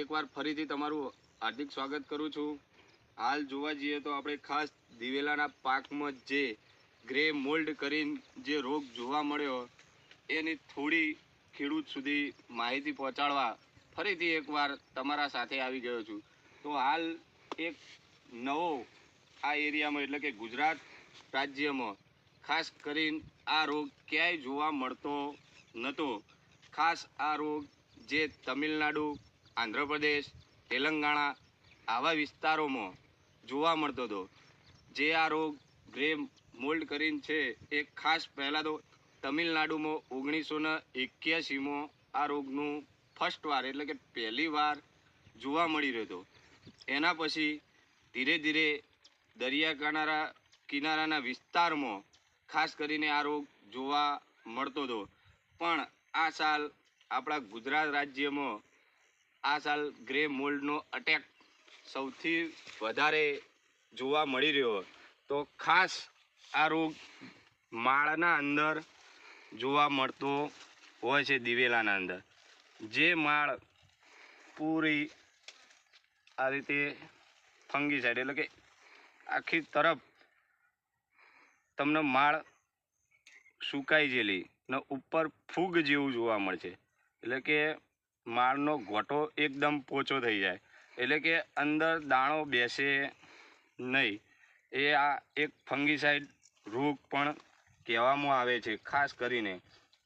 એકવાર ફરીથી તમારું હાર્દિક સ્વાગત કરું છું. હાલ જોવા જઈએ તો આપણે ખાસ દિવેલાના પાકમાં જે ગ્રે મોલ્ડ કરીને જે રોગ જોવા મળ્યો, એની થોડી ખેડૂત સુધી માહિતી પહોંચાડવા ફરીથી એકવાર તમારા સાથે આવી ગયો છું. તો હાલ એક નવો આ એરિયામાં એટલે કે ગુજરાત રાજ્યમાં ખાસ કરીને આ રોગ ક્યાંય જોવા મળતો નહોતો ખાસ આ રોગ જે તમિલનાડુ આંધ્રપ્રદેશ, તેલંગાણા આવા વિસ્તારોમાં જોવા મળતો હતો. જે આ રોગ ગ્રે મોલ્ડ કરીને છે એ ખાસ પહેલાં તો તમિલનાડુમાં ઓગણીસો ને એક્યાસીમાં આ રોગનું ફર્સ્ટ વાર એટલે કે પહેલી વાર જોવા મળી રહ્યો હતો. એના પછી ધીરે ધીરે દરિયા કિનારા, કિનારાના વિસ્તારમાં ખાસ કરીને આ રોગ જોવા મળતો હતો. પણ આ સાલ આપણા ગુજરાત રાજ્યમાં આ સાલ ગ્રે મોલ્ડનો અટેક સૌથી વધારે જોવા મળી રહ્યો તો ખાસ આ રોગ માળના અંદર જોવા મળતો હોય છે દિવેલાના અંદર. જે માળ પૂરી આ રીતે ફંગી સાઈડ એટલે કે આખી તરફ તમને માળ સુકાઈ ગયેલી ને ઉપર ફૂગ જેવું જોવા મળશે એટલે કે માળનો ગોટો એકદમ પોચો થઈ જાય. એટલે કે અંદર દાણો બેસે નહીં. એ આ એક ફંગીસાઇડ રોગ પણ કહેવામાં આવે છે, ખાસ કરીને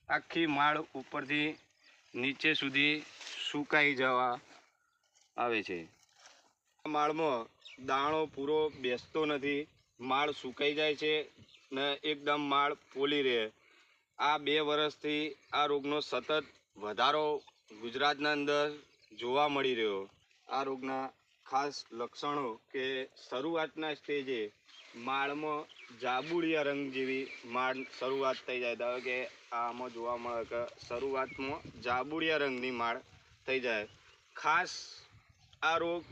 આખી માળ ઉપરથી નીચે સુધી સુકાઈ જવા આવે છે. આ માળમાં દાણો પૂરો બેસતો નથી. માળ સુકાઈ જાય છે ને એકદમ માળ પોલી રહે. આ બે વર્ષથી આ રોગનો સતત વધારો ગુજરાતના અંદર જોવા મળી રહ્યો આ રોગના ખાસ લક્ષણો કે શરૂઆતના સ્ટેજે માળમાં જાબુડિયા રંગ જેવી માળ શરૂઆત થઈ જાય. ધારો કે આમાં જોવા મળે કે શરૂઆતમાં જાબુડિયા રંગની માળ થઈ જાય. ખાસ આ રોગ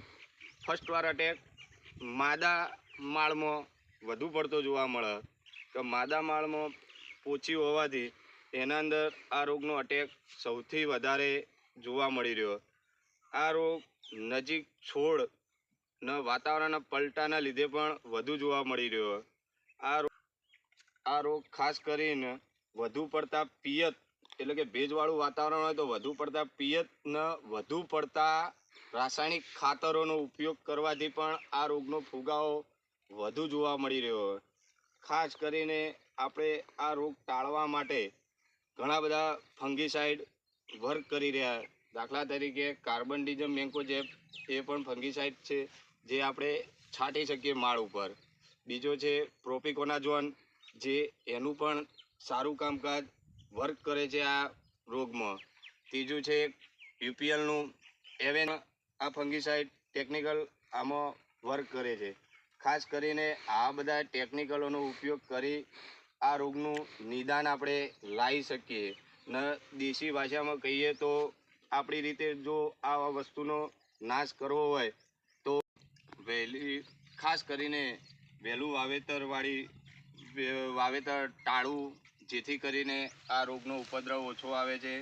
ફર્સ્ટ વાર અટેક માદા માળમાં વધુ પડતો જોવા મળે કે માદા માળમાં પોચી હોવાથી એના અંદર આ રોગનો અટેક સૌથી વધારે જોવા મળી રહ્યો. આ રોગ નજીક છોડ ન વાતાવરણના પલટાના લીધે પણ વધુ જોવા મળી રહ્યો. આ આ રોગ ખાસ કરીને વધુ પડતા પિયત એટલે કે ભેજવાળું વાતાવરણ હોય તો વધુ પડતા પિયતને વધુ પડતા રાસાયણિક ખાતરોનો ઉપયોગ કરવાથી પણ આ રોગનો ફુગાવો વધુ જોવા મળી રહ્યો. ખાસ કરીને આપણે આ રોગ ટાળવા માટે ઘણા બધા ફંગીસાઇડ વર્ક કરી રહ્યા. દાખલા તરીકે કાર્બન ડિઝમ મેન્કોજેબ એ પણ ફંગીસાઇડ છે, જે આપણે છાંટી શકીએ માળ ઉપર. બીજો છે પ્રોપિકોનાઝોન જે એનું પણ સારું કામકાજ વર્ક કરે છે આ રોગમાં. ત્રીજું છે યુપીએલનું એવેન આ ફંગીસાઇડ ટેકનિકલ આમાં વર્ક કરે છે. ખાસ કરીને આ બધા ટેકનિકલોનો ઉપયોગ કરી આ રોગનું નિદાન આપણે લાવી શકીએ. ને દેશી ભાષામાં કહીએ તો આપણી રીતે જો આ વસ્તુનો નાશ કરવો હોય તો વહેલી, ખાસ કરીને વહેલું વાવેતરવાળી વાવેતર ટાળવું, જેથી કરીને આ રોગનો ઉપદ્રવ ઓછો આવે છે.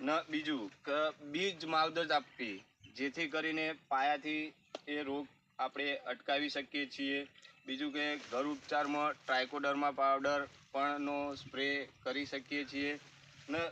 ન, બીજું, કે, બીજ માવદત આપવી, જેથી કરીને પાયાથી એ રોગ આપણે અટકાવી શકીએ છીએ. બીજું કે, ઘર ઉપચારમાં ટ્રાયકોડર્મા પાવડર પણનો સ્પ્રે કરી શકીએ છીએ. ને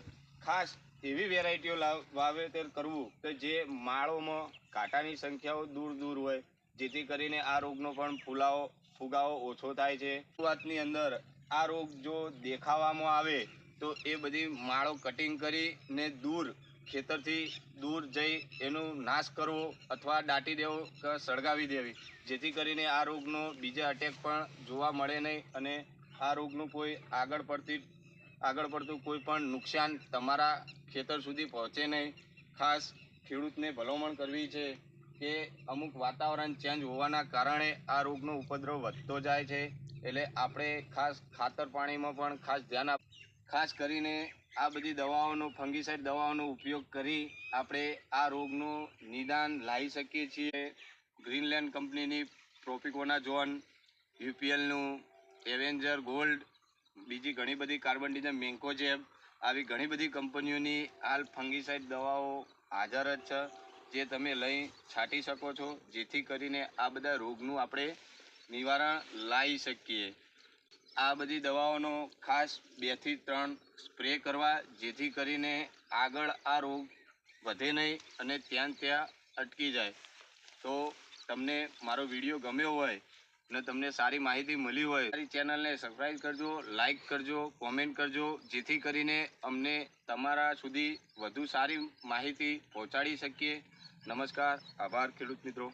ખાસ એવી વેરાયટીઓ વાવેતર કરવું કે જે માળોમાં કાંટાની સંખ્યાઓ દૂર દૂર હોય, જેથી કરીને આ રોગનો પણ ફૂલાવો ફુગાવો ઓછો થાય છે. શરૂઆતની અંદર આ રોગ જો દેખાવામાં આવે, તો એ બધી માળો કટિંગ કરીને દૂર, ખેતરથી દૂર જઈ એનો નાશ કરવો અથવા દાટી દેવો કે સળગાવી દેવી. જેથી કરીને આ રોગનો બીજા અટેક પણ જોવા મળે નહીં અને આ રોગનું કોઈ આગળ પડતી આગળ પડતું કોઈ પણ નુકસાન તમારા ખેતર સુધી પહોંચે નહીં. ખાસ ખેડૂતને ભલામણ કરવી છે કે અમુક વાતાવરણ ચેન્જ હોવાના કારણે આ રોગનો ઉપદ્રવ વધતો જાય છે. એટલે આપણે ખાસ ખાતર પાણીમાં પણ ખાસ ધ્યાન આપ, ખાસ કરીને આ બધી દવાઓનો ફંગીસાઇડ દવાઓનો ઉપયોગ કરી આપણે આ રોગનું નિદાન લાવી શકીએ છીએ. ગ્રીનલેન્ડ કંપનીની પ્રોપિકોના ઝોન યુપીએલનું એવેન્જર ગોલ્ડ બીજી ઘણી બધી કાર્બન ડિઝમ મેન્કોજેબ આવી ઘણી બધી કંપનીઓની હાલ ફંગીસાઇડ દવાઓ હાજર જ છે, જે તમે લઈ છાંટી શકો છો, જેથી કરીને આ બધા રોગનું આપણે નિવારણ લાવી શકીએ. આ બધી દવાઓનો ખાસ બેથી ત્રણ સ્પ્રે કરવા, જેથી કરીને આગળ આ રોગ વધે નહીં અને ત્યાં ત્યાં અટકી જાય. તો તમને મારો વીડિયો ગમ્યો હોય અને તમને સારી માહિતી મળી હોય, મારી ચેનલને સબસ્ક્રાઈબ કરજો લાઇક કરજો કોમેન્ટ કરજો, જેથી કરીને અમને તમારા સુધી વધુ સારી માહિતી પહોંચાડી શકીએ. નમસ્કાર, આભાર ખેડૂત મિત્રો.